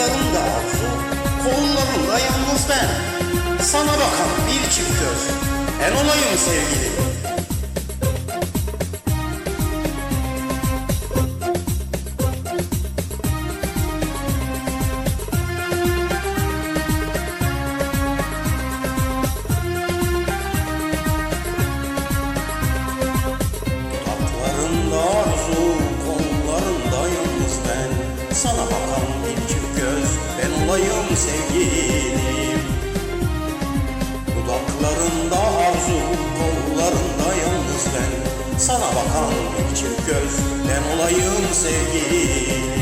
Dudaklarında arzu, kollarında yalnız ben. Sana bakan bir çift göz, ben olayım sevgilim. Sevgilim. Dudaklarında arzu, kollarında yalnız ben. Sana bakan bir çift göz, ben olayım sevgilim.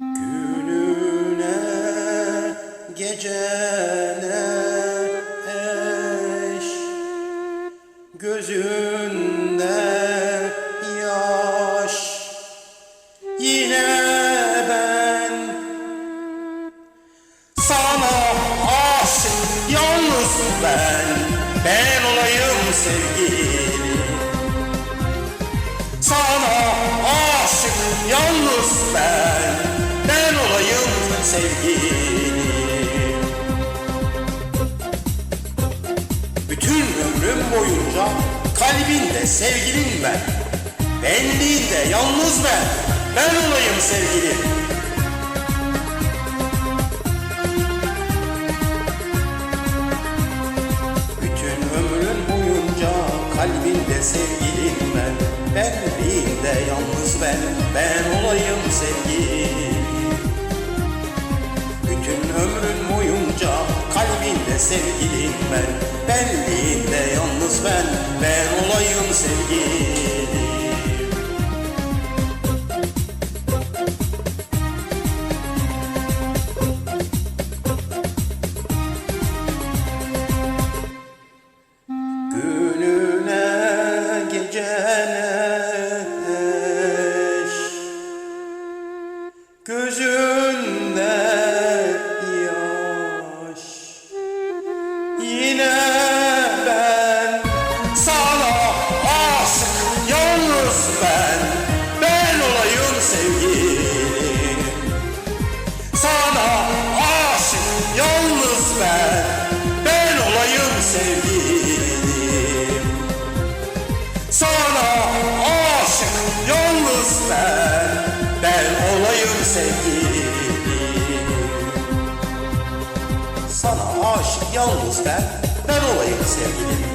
Gününe Gözünde yaş. Yine ben. Sana aşık yalnız ben. Ben olayım sevgilim. Sana aşık yalnız ben. Ben olayım sevgilim ömrüm boyunca kalbinde sevgilin ben. Benliğinde yalnız ben. Ben olayım sevgilim. Bütün ömrün boyunca kalbinde sevgilim ben. Benliğinde yalnız ben, ben olayım sevgilim sevgilim ben. Benliğinde yalnız ben, ben olayım sevgilim. Gününe ben Ben olayım sevgilim. Sana aşık yalnız ben Ben olayım sevgilim. Sana aşık yalnız ben Ben olayım sevgilim. Sana aşık yalnız ben Ben olayım sevgilim